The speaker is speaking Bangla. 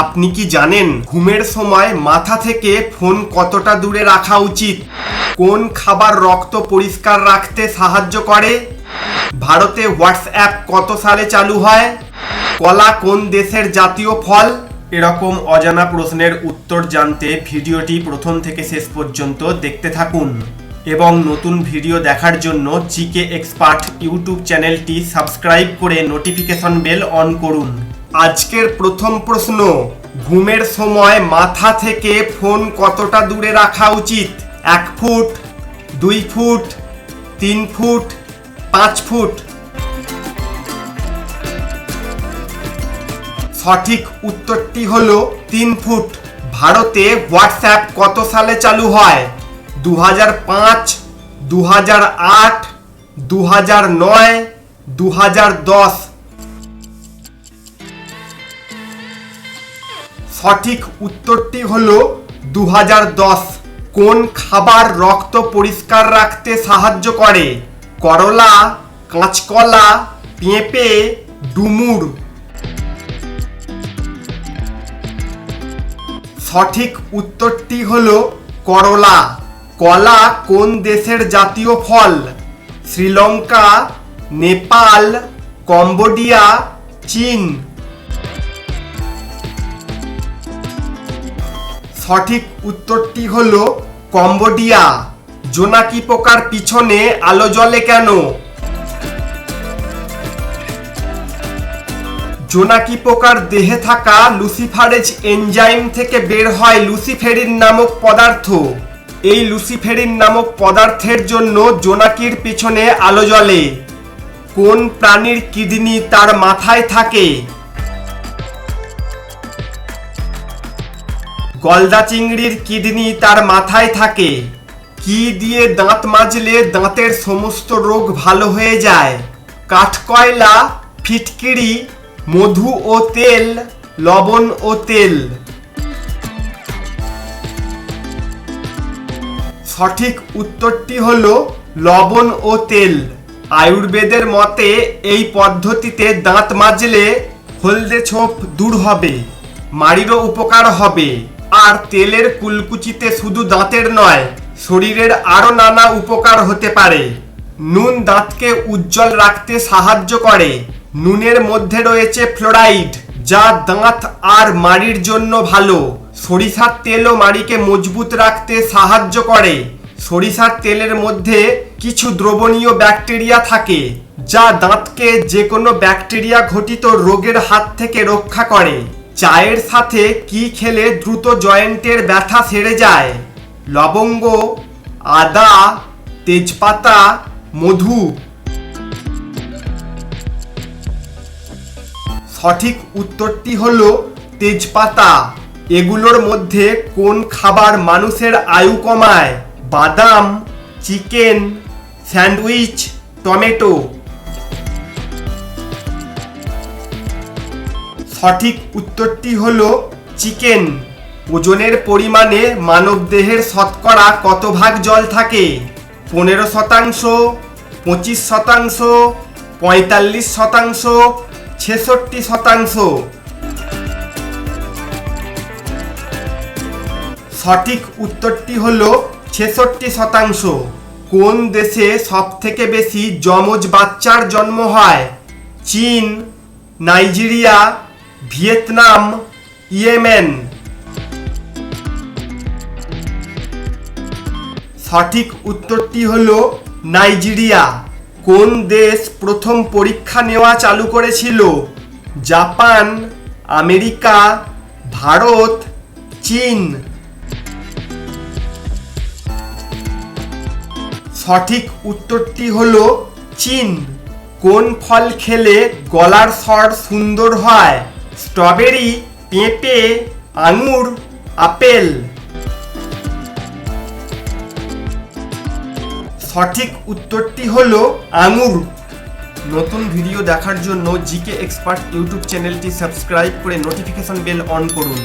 আপনি কি জানেন ঘুমের সময় মাথা থেকে ফোন কতটা দূরে রাখা উচিত? কোন খাবার রক্ত পরিষ্কার রাখতে সাহায্য করে? ভারতে হোয়াটসঅ্যাপ কত সালে চালু হয়? কলা কোন দেশের জাতীয় ফল? এরকম অজানা প্রশ্নের উত্তর জানতে ভিডিওটি প্রথম থেকে শেষ পর্যন্ত দেখতে থাকুন। এবং নতুন ভিডিও দেখার জন্য জিকে এক্সপার্ট ইউটিউব চ্যানেলটি সাবস্ক্রাইব করে নোটিফিকেশন বেল অন করুন। আজকের প্রথম প্রশ্ন, ঘুমের সময় মাথা থেকে ফোন কতটা দূরে রাখা উচিত? এক ফুট, দুই ফুট, তিন ফুট, পাঁচ ফুট? সঠিক উত্তরটি হলো তিন ফুট। ভারতে হোয়াটসঅ্যাপ কত সালে চালু হয়? দু হাজার পাঁচ দু হাজার আট দু হাজার নয় দু হাজার দশ। সঠিক উত্তরটি হলো দু কোন খাবার রক্ত পরিষ্কার রাখতে সাহায্য করে? করলা, কাঁচকলা, পেঁপে, ডুমুর। সঠিক উত্তরটি হলো করলা। কলা কোন দেশের জাতীয় ফল? শ্রীলঙ্কা, নেপাল, কম্বোডিয়া, চীন। সঠিক উত্তরটি হলো কম্বোডিয়া। জোনাকি পোকার পিছনে আলো জ্বলে কেন? জোনাকি পোকার দেহে থাকা লুসিফারেজ এনজাইম থেকে বের হয় লুসিফেরিন নামক পদার্থ। এই লুসিফেরিন নামক পদার্থের জন্য জোনাকির পিছনে আলো জ্বলে। কোন প্রাণীর কিডনি তার মাথায় থাকে? গলদা চিংড়ির কিডনি তার মাথায় থাকে। কি দিয়ে দাঁত মাজলে দাঁতের সমস্ত রোগ ভালো হয়ে যায়? কাঠকয়লা, ফিটকিরি, মধু ও তেল, লবণ ও তেল। সঠিক উত্তরটি হল লবণ ও তেল। আয়ুর্বেদের মতে এই পদ্ধতিতে দাঁত মাজলে হলদে ছোপ দূর হবে, মাড়িরও উপকার হবে। আর তেলের কুলকুচিতে শুধু দাঁতের নয়, শরীরের আরও নানা উপকার হতে পারে। নুন দাঁতকে উজ্জ্বল রাখতে সাহায্য করে। নুনের মধ্যে রয়েছে ফ্লোরাইড, যা দাঁত আর মাড়ির জন্য ভালো। সরিষার তেলও মাড়িকে মজবুত রাখতে সাহায্য করে। সরিষার তেলের মধ্যে কিছু দ্রবণীয় ব্যাকটেরিয়া থাকে, যা দাঁতকে যে কোনো ব্যাকটেরিয়া ঘটিত রোগের হাত থেকে রক্ষা করে। চায়ের সাথে কি খেলে দ্রুত জয়েন্টের ব্যথা সেরে যায়? লবঙ্গ, আদা, তেজপাতা, মধু। সঠিক উত্তরটি হল তেজপাতা। এগুলোর মধ্যে কোন খাবার মানুষের আয়ু কমায়? বাদাম, চিকেন, স্যান্ডউইচ, টমেটো। সঠিক উত্তরটি হল চিকেন। ওজনের পরিমাণে মানবদেহের শতকরা কত ভাগ জল থাকে? পনেরো শতাংশ, পঁচিশ শতাংশ, পঁয়তাল্লিশ শতাংশ, ছেষট্টি শতাংশ। সঠিক উত্তরটি হল ছেষট্টি শতাংশ। কোন দেশে সব থেকে বেশি যমজ বাচ্চার জন্ম হয়? চীন, নাইজেরিয়া ভিয়েতনাম ইয়েমেন সঠিক উত্তরটি হল নাইজেরিয়া। কোন দেশ প্রথম পরীক্ষা নেওয়া চালু করেছিল? জাপান, আমেরিকা, ভারত, চীন। সঠিক উত্তরটি হল চীন। কোন ফল খেলে গলার স্বর সুন্দর হয়? স্ট্রবেরি, পেঁপে, আঙুর, আপেল। সঠিক উত্তরটি হলো আঙুর। নতুন ভিডিও দেখার জন্য জিকে এক্সপার্ট ইউটিউব চ্যানেলটি সাবস্ক্রাইব করে নোটিফিকেশন বেল অন করুন।